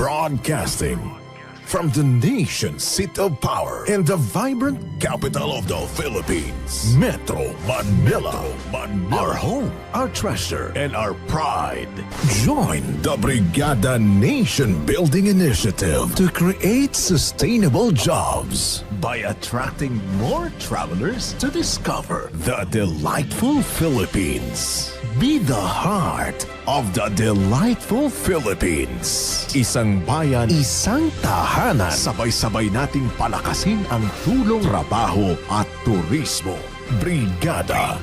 Broadcasting from the nation's seat of power and the vibrant capital of the Philippines, Metro Manila. Manila. Our home, our treasure, and our pride. Join the Brigada Nation Building Initiative to create sustainable jobs by attracting more travelers to discover the delightful Philippines. Be the heart of the delightful Philippines. Isang bayan, isang tahanan. Sabay-sabay nating palakasin ang tulong, trabaho at turismo. Brigada.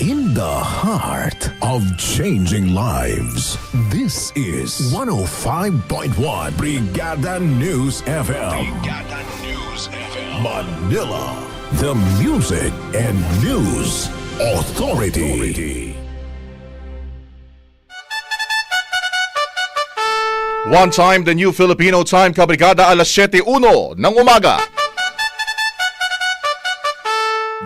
In the heart of changing lives. This is 105.1 Brigada News FM. Brigada. Manila. The Music and News Authority. One time, the new Filipino time, Kabrigada, alas 7.1 ng umaga.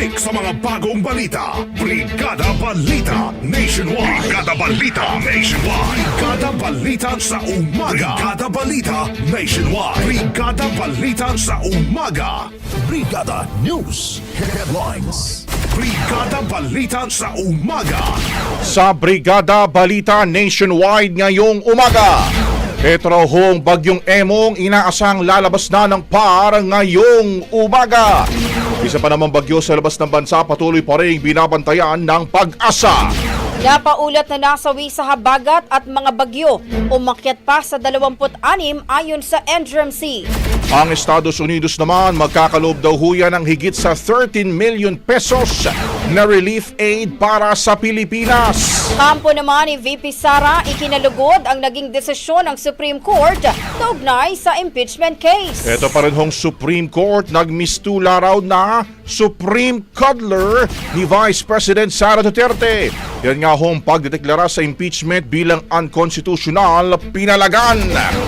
Siksik sa mga bagong balita. Brigada Balita Nationwide. Brigada Balita Nationwide. Brigada Balita sa umaga. Brigada Balita Nationwide. Brigada Balita sa umaga. Brigada News Headlines. Brigada Balita sa umaga. Sa Brigada Balita Nationwide ngayong umaga. Ito raw hong bagyong Emong inaasang lalabas na ng par ngayong umaga. Isa pa naman bagyo sa labas ng bansa patuloy pa rin binabantayan ng pag-asa. Napaulat na nasawi sa habagat at mga bagyo. Umakyat pa sa 26 ayon sa NDRMC. Ang Estados Unidos naman magkakaloob daw huya ng higit sa 13 million pesos na relief aid para sa Pilipinas. Kampo naman ni VP Sara, ikinalugod ang naging desisyon ng Supreme Court kaugnay sa impeachment case. Ito pa rin hong Supreme Court nagmistula raw na Supreme Cuddler ni Vice President Sara Duterte. Yan nga hong pagdedeklara sa impeachment bilang unconstitutional pinalagan.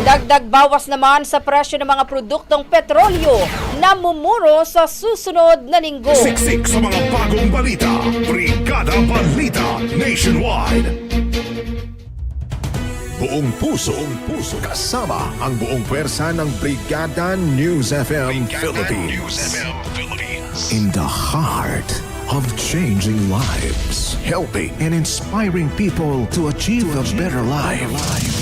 Dagdag bawas naman sa presyo ng mga produktong petrolyo na mumuro sa susunod na linggo. Siksik sa mga bagong balita. Brigada Balita Nationwide. Buong puso, buong puso kasama ang buong pwersa ng Brigada News FM Philippines. In the heart of changing lives, helping and inspiring people to achieve a better life.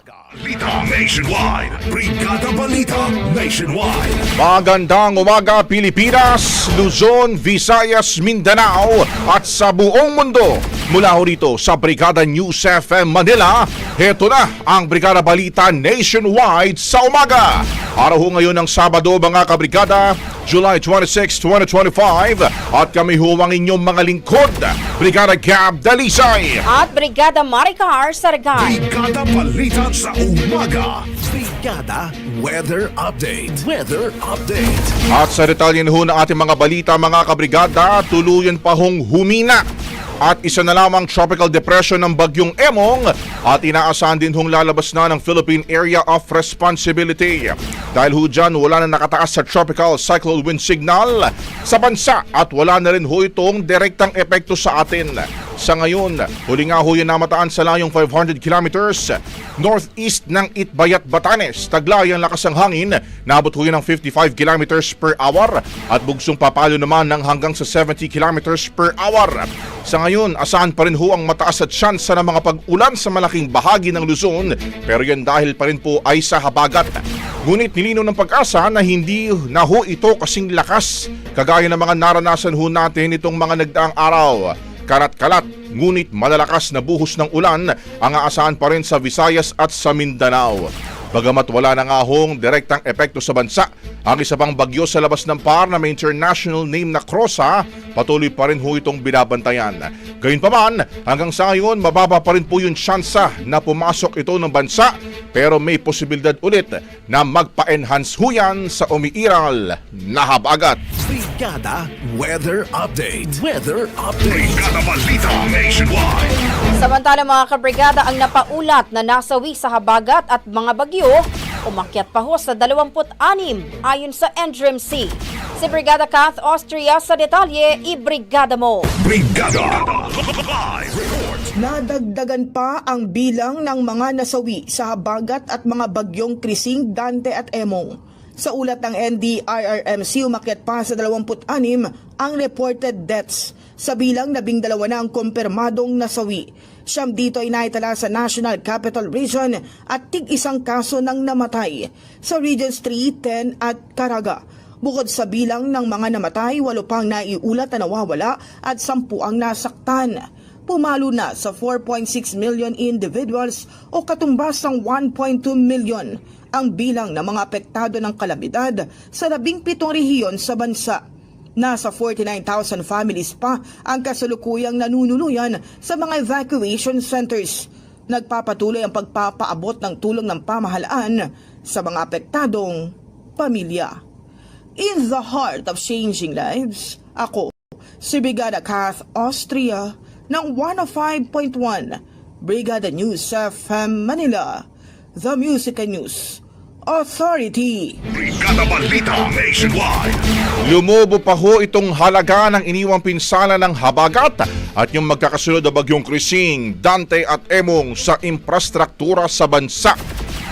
Balita Nationwide. Brigada Balita Nationwide. Magandang umaga Pilipinas, Luzon, Visayas, Mindanao at sa buong mundo. Mula ho rito sa Brigada News FM Manila, heto na ang Brigada Balita Nationwide sa umaga. Araw ho ngayon ng Sabado mga kabrigada, July 26, 2025 at kami ho ang inyong mga lingkod, Brigada Gab Dalisay. At Brigada Maricar Saragay. Brigada Balita sa umaga. Brigada Weather Update. Weather Update. At sa detalye ho ng ating mga balita mga kabrigada, tuluyan pa hong humina at isa na lamang tropical depression ng bagyong Emong at inaasahan din hong lalabas na ng Philippine Area of Responsibility. Dahil ho dyan, wala na nakataas sa tropical cyclone wind signal sa bansa at wala na rin ho itong direktang epekto sa atin. Sa ngayon, huli nga ho yan namataan sa layong 500 kilometers northeast ng Itbayat, Batanes. Taglay ang lakas ng hangin, naabot ho yan ng 55 kilometers per hour at bugsong papalo naman ng hanggang sa 70 kilometers per hour. Sa ngayon, asahan pa rin ho ang mataas at tsansa ng mga pag-ulan sa malaking bahagi ng Luzon pero yan dahil pa rin po ay sa habagat. Ngunit nilinaw ng pag-asa na hindi na ho ito kasing lakas kagaya ng mga naranasan ho natin itong mga nagdaang araw. Karat-kalat, ngunit malalakas na buhos ng ulan ang aasahan pa rin sa Visayas at sa Mindanao. Bagamat wala na nga hong direktang epekto sa bansa, ang isa pang bagyo sa labas ng par na may international name na Crosa, patuloy pa rin ho itong binabantayan. Gayunpaman, hanggang sa ngayon, mababa pa rin po yung tsansa na pumasok ito ng bansa, pero may posibilidad ulit na magpa-enhance ho yan sa umiiral na habagat. Brigada Weather Update. Weather Update. Brigada Balita Nationwide. Samantala mga kabrigada ang napaulat na nasawi sa habagat at mga bagyo, umakyat pa ho sa 26 ayon sa NDRMC. Si Brigada Kath Austria sa detalye, ibrigada mo. Brigada. Live report. Nadagdagan pa ang bilang ng mga nasawi sa habagat at mga bagyong Krising, Dante at Emong. Sa ulat ng NDIRMC, umakyat pa sa 26 ang reported deaths. Sa bilang, labing dalawa na ang kumpirmadong nasawi. Siyam dito ay naitala sa National Capital Region at tig isang kaso ng namatay sa Regions 3, 10 at Caraga. Bukod sa bilang ng mga namatay, walo pang naiulat na nawawala at sampu ang nasaktan. Pumalo na sa 4.6 million individuals o katumbas ng 1.2 million ang bilang ng mga apektado ng kalamidad sa 17 rehiyon sa bansa. Nasa 49,000 families pa ang kasalukuyang nanunuluyan sa mga evacuation centers. Nagpapatuloy ang pagpapaabot ng tulong ng pamahalaan sa mga apektadong pamilya. In the heart of changing lives, ako, si Brigada Kath Austria ng 105.1 Brigada News FM Manila, The Music and News Authority. Brigada Balita Nationwide. Lumobo pa ho itong halaga ng iniwang pinsala ng habagat at yung magkakasunod na bagyong Krising, Dante at Emong sa infrastruktura sa bansa.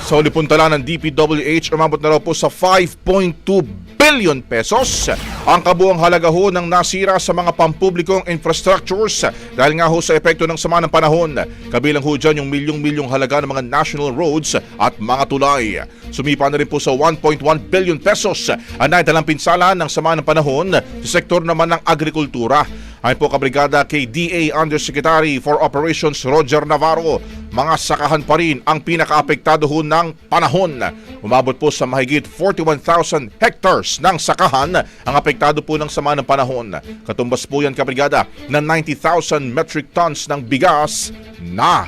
Sa ulipuntala ng DPWH, umabot na raw po sa 5.2 billion pesos ang kabuang halaga ho ng nasira sa mga pampublikong infrastructures dahil nga ho sa epekto ng sama ng panahon. Kabilang ho dyan yung milyong-milyong halaga ng mga national roads at mga tulay. Sumipa na rin po sa 1.1 billion pesos ang naitalang pinsala ng sama ng panahon sa sektor naman ng agrikultura. Ayon po kabrigada kay DA Undersecretary for Operations Roger Navarro, mga sakahan pa rin ang pinakaapektado ho ng panahon. Umabot po sa mahigit 41,000 hectares ng sakahan ang apektado po ng sama ng panahon. Katumbas po yan kabrigada na 90,000 metric tons ng bigas na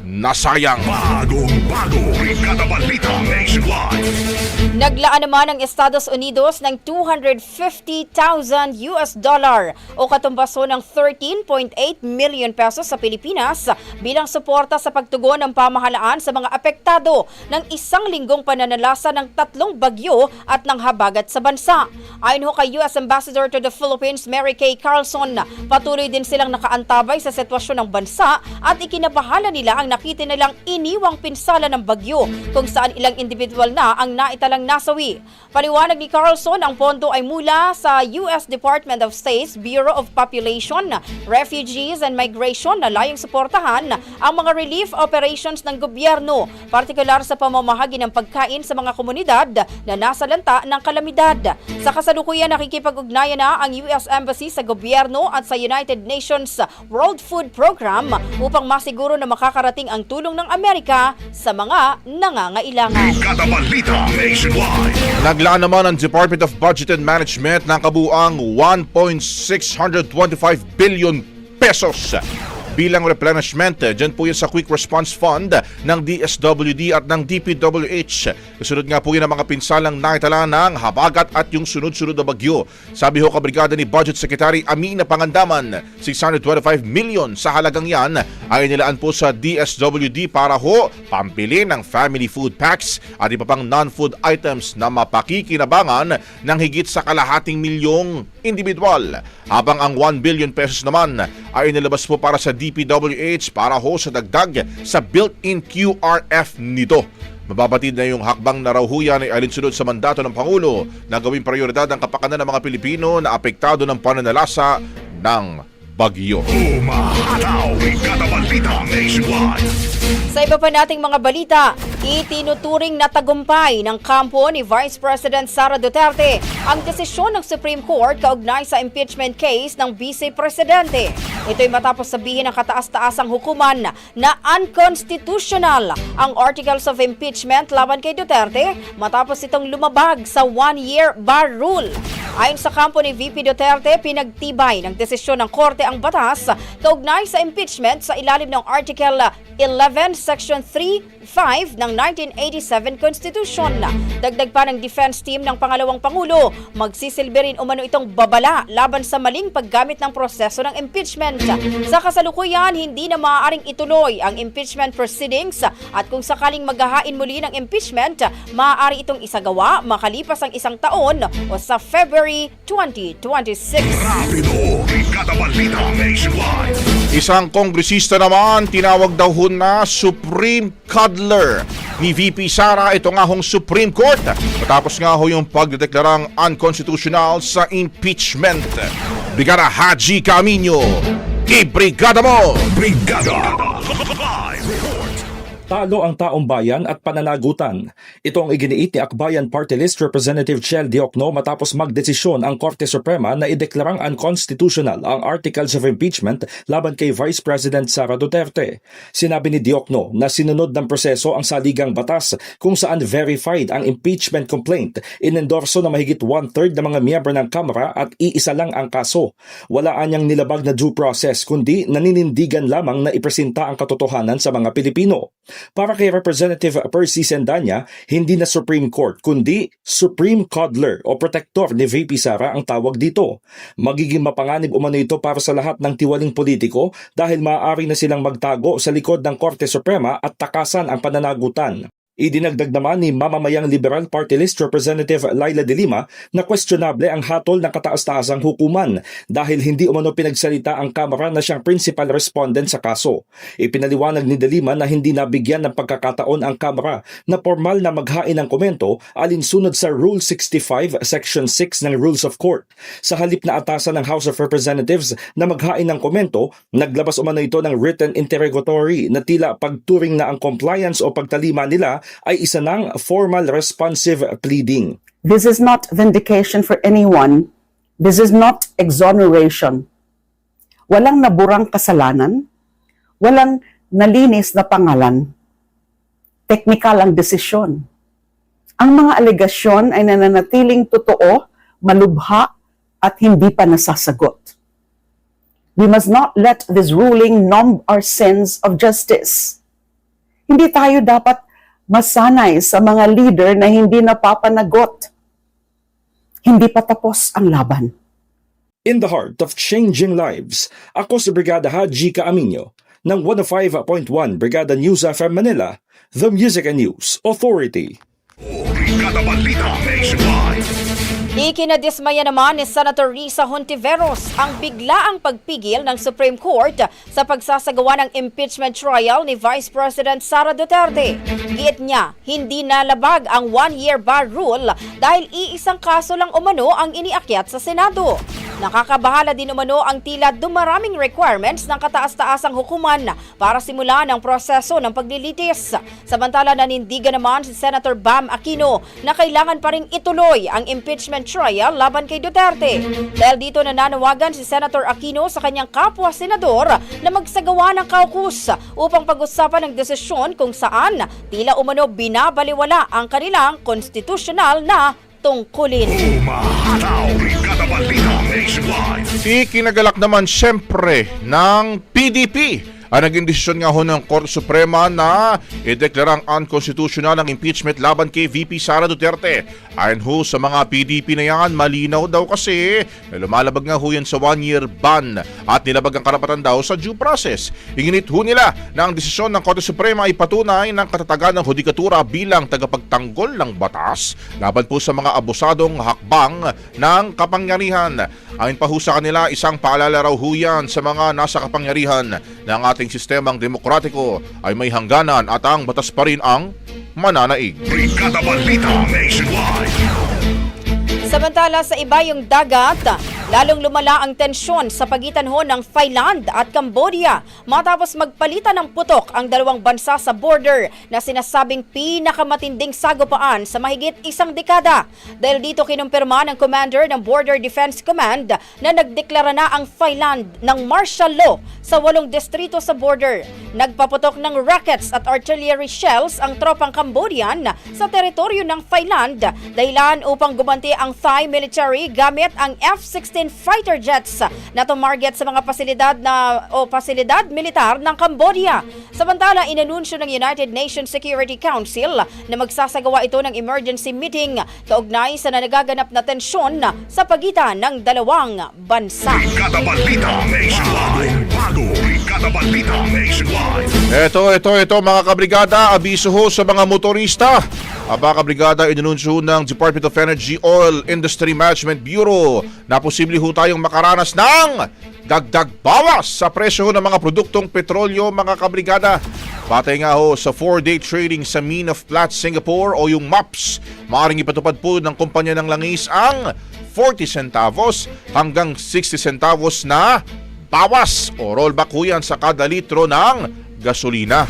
nasayang. Bagong bago. Brigada. Naglaan naman ang Estados Unidos ng 250,000 US dollar o katumbaso ng 13.8 million pesos sa Pilipinas bilang suporta sa pagtugon ng pamahalaan sa mga apektado ng isang linggong pananalasa ng tatlong bagyo at ng habagat sa bansa. Ayon ho kay US Ambassador to the Philippines Mary Kay Carlson, patuloy din silang nakaantabay sa sitwasyon ng bansa at ikinabahala nila ang nakita nilang iniwang pinsala ng bagyo kung saan ilang individual na ang naitalang nasawi. Paliwanag ni Carlson, ang pondo ay mula sa US Department of State's Bureau of Population, Refugees and Migration na layong suportahan ang mga relief operations ng gobyerno, partikular sa pamamahagi ng pagkain sa mga komunidad na nasa lanta ng kalamidad. Sa kasalukuyan, nakikipag-ugnayan na ang US Embassy sa gobyerno at sa United Nations World Food Program upang masiguro na makakarating ang tulong ng Amerika sa mga nangangailangan. Naglaan naman ang Department of Budget and Management ng kabuang 1.625 billion pesos bilang replenishment. Diyan po yun sa Quick Response Fund ng DSWD at ng DPWH. Kasunod nga po yun ang mga pinsalang naitala ng habagat at yung sunod-sunod na bagyo. Sabi ho kabrigada ni Budget Secretary Amina Pangandaman, 625 million sa halagang yan ay nilaan po sa DSWD para ho pampili ng family food packs at iba pang non-food items na mapakikinabangan ng higit sa kalahating milyong individual. Habang ang 1 billion pesos naman ay inilabas po para sa DPWH para ho sa dagdag sa built-in QRF nito. Mababatid na yung hakbang na yan ay alinsunod sa mandato ng Pangulo na gawing prioridad ang kapakanan ng mga Pilipino na apektado ng pananalasa ng bagyo. Umahataw, Balita Nationwide. Sa iba pa nating mga balita, itinuturing na tagumpay ng kampo ni Vice President Sara Duterte ang desisyon ng Supreme Court kaugnay sa impeachment case ng Vice Presidente. Ito'y matapos sabihin ng kataas-taasang hukuman na unconstitutional ang Articles of Impeachment laban kay Duterte matapos itong lumabag sa one-year bar rule. Ayon sa kampo ni VP Duterte, pinagtibay ng desisyon ng korte ang batas kaugnay sa impeachment sa ilalim ng Article 11 Section 3 5 ng 1987 Constitution. Dagdag pa ng defense team ng pangalawang pangulo, magsisilbi rin umano itong babala laban sa maling paggamit ng proseso ng impeachment. Sa kasalukuyan, hindi na maaaring ituloy ang impeachment proceedings at kung sakaling maghahain muli ng impeachment, maaari itong isagawa makalipas ang isang taon o sa February 2026. Rapido. Isang kongresista naman tinawag daw ho na Supreme Cuddler ni VP Sara ito nga hong Supreme Court matapos nga ho yung pagdedeklarang unconstitutional sa impeachment. Brigada Haji Camino, ibrigada mo! Brigada Live. Talo ang taong bayan at pananagutan. Ito ang iginiit ni Akbayan Party List Representative Chel Diokno matapos magdesisyon ang Korte Suprema na ideklarang unconstitutional ang Articles of Impeachment laban kay Vice President Sara Duterte. Sinabi ni Diokno na sinunod ng proseso ang saligang batas kung saan verified ang impeachment complaint, inendorso na mahigit one-third ng mga miyembro ng Kamara at iisa lang ang kaso. Wala anyang nilabag na due process kundi naninindigan lamang na ipresenta ang katotohanan sa mga Pilipino. Para kay Representative Percy Sendanya, hindi na Supreme Court kundi Supreme Coddler o Protector ni VP Sara ang tawag dito. Magiging mapanganib umano ito para sa lahat ng tiwaling politiko dahil maaari na silang magtago sa likod ng Korte Suprema at takasan ang pananagutan. Idinagdag naman ni mamamayang Liberal Party List Representative Laila de Lima na questionable ang hatol ng kataas-taasang hukuman dahil hindi umano pinagsalita ang Kamara na siyang principal respondent sa kaso. Ipinaliwanag ni de Lima na hindi nabigyan ng pagkakataon ang Kamara na formal na maghain ng komento alinsunod sa Rule 65 Section 6 ng Rules of Court. Sa halip na atasan ng House of Representatives na maghain ng komento, naglabas umano ito ng written interrogatory na tila pagturing na ang compliance o pagtalima nila ay isa ng formal responsive pleading. This is not vindication for anyone. This is not exoneration. Walang naburang kasalanan. Walang nalinis na pangalan. Teknikal ang desisyon. Ang mga alegasyon ay nananatiling totoo, malubha, at hindi pa nasasagot. We must not let this ruling numb our sense of justice. Hindi tayo dapat masanay sa mga leader na hindi napapanagot. Hindi pa tapos ang laban. In the heart of changing lives, ako si Brigada Haji Kaaminyo ng 105.1 Brigada News FM Manila, the Music and News Authority. Brigada Balita Nationwide. Ikinadismaya naman ni Senator Risa Hontiveros ang biglaang pagpigil ng Supreme Court sa pagsasagawa ng impeachment trial ni Vice President Sara Duterte. Giit niya, hindi nalabag ang one-year bar rule dahil iisang kaso lang umano ang iniakyat sa Senado. Nakakabahala din umano ang tila dumaraming requirements ng kataas-taasang hukuman para simulan ang proseso ng paglilitis. Samantala nanindigan naman si Senator Bam Aquino na kailangan pa rin ituloy ang impeachment trial laban kay Duterte. Dahil dito nananawagan si Senator Aquino sa kanyang kapwa senador na magsagawa ng kaukus upang pag-usapan ng desisyon kung saan tila umano binabaliwala ang kanilang konstitusyonal na tungkulin. Ikinagalak naman siyempre ng PDP ang naging desisyon nga ho ng Korte Suprema na ideklarang unconstitutional ang impeachment laban kay VP Sara Duterte. Ayon ho sa mga PDP na yan, malinaw daw kasi na lumalabag nga ho yan sa one-year ban at nilabag ang karapatan daw sa due process. Inginit ho nila na ang desisyon ng Korte Suprema ay patunay ng katatagan ng hudikatura bilang tagapagtanggol ng batas laban po sa mga abusadong hakbang ng kapangyarihan. Ayon pa ho sa kanila, isang paalala raw ho yan sa mga nasa kapangyarihan ng ating sistemang demokratiko ay may hangganan at ang batas pa rin ang mananaig. Brigada Balita Nationwide. Samantala sa iba yung dagat, lalong lumala ang tensyon sa pagitan ho ng Thailand at Cambodia matapos magpalitan ng putok ang dalawang bansa sa border na sinasabing pinakamatinding sagupaan sa mahigit isang dekada. Dahil dito kinumpirma ng commander ng Border Defense Command na nagdeklara na ang Thailand ng martial law sa walong distrito sa border. Nagpaputok ng rockets at artillery shells ang tropang Cambodian sa teritoryo ng Thailand dahilan upang gumanti ang Thai military gamit ang F-16 fighter jets na tumarget sa mga pasilidad na o pasilidad militar ng Cambodia. Samantala, inanunsyo ng United Nations Security Council na magsasagawa ito ng emergency meeting kaugnay sa nagaganap na tensyon sa pagitan ng dalawang bansa. Brigada Balita Nationwide. Brigada Balita Nationwide. Ito, ito, ito mga kabrigada, abiso ho sa mga motorista. Aba kabrigada, inanunsyo ng Department of Energy Oil Industry Management Bureau na posible ho tayong makaranas ng dagdag bawas sa presyo ng mga produktong petrolyo mga kabrigada. Patay nga ho sa 4-day trading sa Mean of Platts Singapore o yung MAPS, maaaring ipatupad po ng kumpanya ng langis ang 40 centavos hanggang 60 centavos na bawas o rollback ho yan sa kada litro ng gasolina.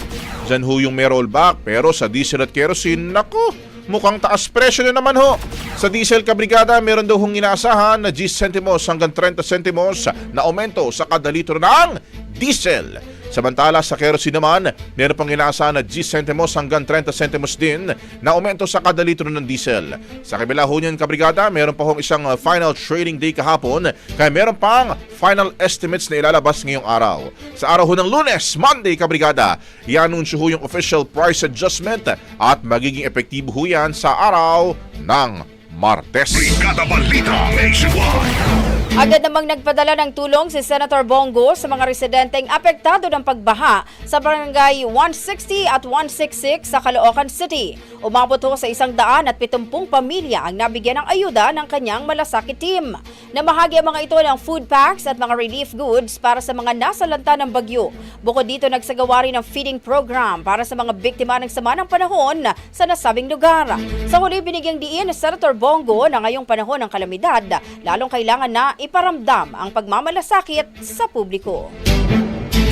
Diyan ho yung may rollback pero sa diesel at kerosene, naku, mukhang taas presyo na naman ho. Sa diesel kabrigada, meron daw hong inaasahan na 10 centimos hanggang 30 centimos na aumento sa kada litro ng diesel. Samantala sa kerosene naman, meron pang inaasahan na 10 centimos hanggang 30 centimos din na aumento sa kada litro ng diesel. Sa kabila ho niyan kabrigada, meron pa hong isang uh, final trading day kahapon kaya meron pang final estimates na ilalabas ngayong araw. Sa araw ho ng lunes, Monday kabrigada, ianunsyo ho yung official price adjustment at magiging epektibo ho yan sa araw ng Martes. Brigada Balita Nationwide. Agad namang nagpadala ng tulong si Senator Bongo sa mga residenteng apektado ng pagbaha sa barangay 160 at 166 sa Caloocan City. Umabot ho sa isang daan at pitumpung pamilya ang nabigyan ng ayuda ng kanyang malasakit team. Namahagi ang mga ito ng food packs at mga relief goods para sa mga nasalanta ng bagyo. Bukod dito, nagsagawa rin ng feeding program para sa mga biktima ng sama ng panahon sa nasabing lugar. Sa huli, binigyang diin ni Senator Bongo na ngayong panahon ng kalamidad, lalong kailangan na iparamdam ang pagmamalasakit sa publiko.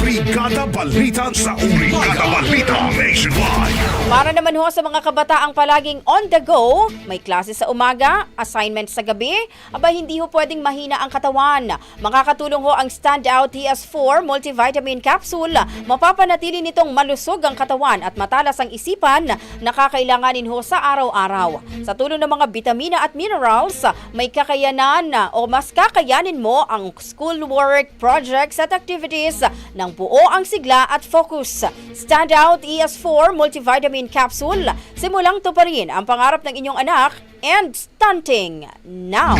Brigada Balita sa Brigada Balita Nationwide. Para naman ho sa mga kabataang palaging on the go, may klase sa umaga, assignment sa gabi, aba hindi ho pwedeng mahina ang katawan. Makakatulong ho ang Standout TS4 multivitamin capsule. Mapapanatili nitong malusog ang katawan at matalas ang isipan na kakailanganin ho sa araw-araw. Sa tulong ng mga vitamina at minerals, may kakayanan o mas kakayanin mo ang schoolwork, projects at activities ng buo ang sigla at focus. Standout ES4 multivitamin capsule. Simulang tuparin ang pangarap ng inyong anak and stunting now.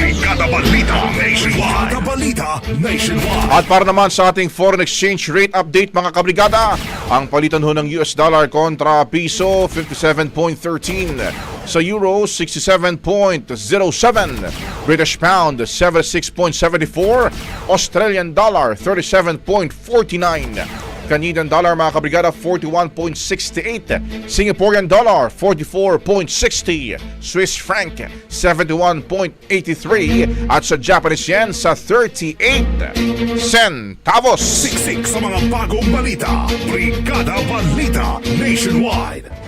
At para naman sa ating foreign exchange rate update mga kabrigada, ang palitan ho ng US dollar kontra piso 57.13, sa euro 67.07, British pound 76.74, Australian dollar 37.49, Canadian dollar mga kabrigada 41.68, Singaporean dollar 44.60, Swiss franc 71.83 at sa Japanese yen sa 38 centavos. Siksik sa mga bagong balita. Brigada Balita Nationwide.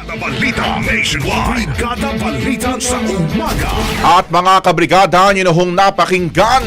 Balita Nationwide. Brigada Balita sa umaga. At mga kabrigada, nyo na hong napakinggan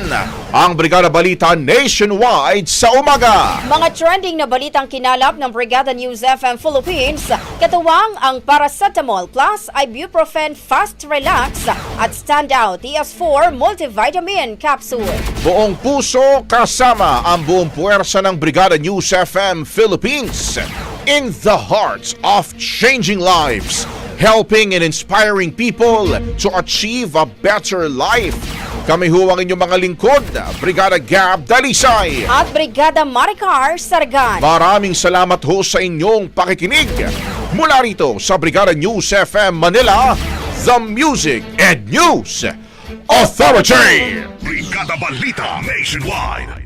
ang Brigada Balita Nationwide sa umaga. Mga trending na balitang kinalap ng Brigada News FM Philippines, katuwang ang Paracetamol Plus, Ibuprofen Fast Relax at Standout TS4 Multivitamin Capsule. Buong puso kasama ang buong puwersa ng Brigada News FM Philippines in the hearts of changing lives, helping and inspiring people to achieve a better life. Kami huwag inyong mga lingkod, Brigada Gab Dalisay. At Brigada Maricar Sargan. Maraming salamat ho sa inyong pakikinig. Mula rito sa Brigada News FM Manila, The Music and News Authority. Brigada Balita Nationwide.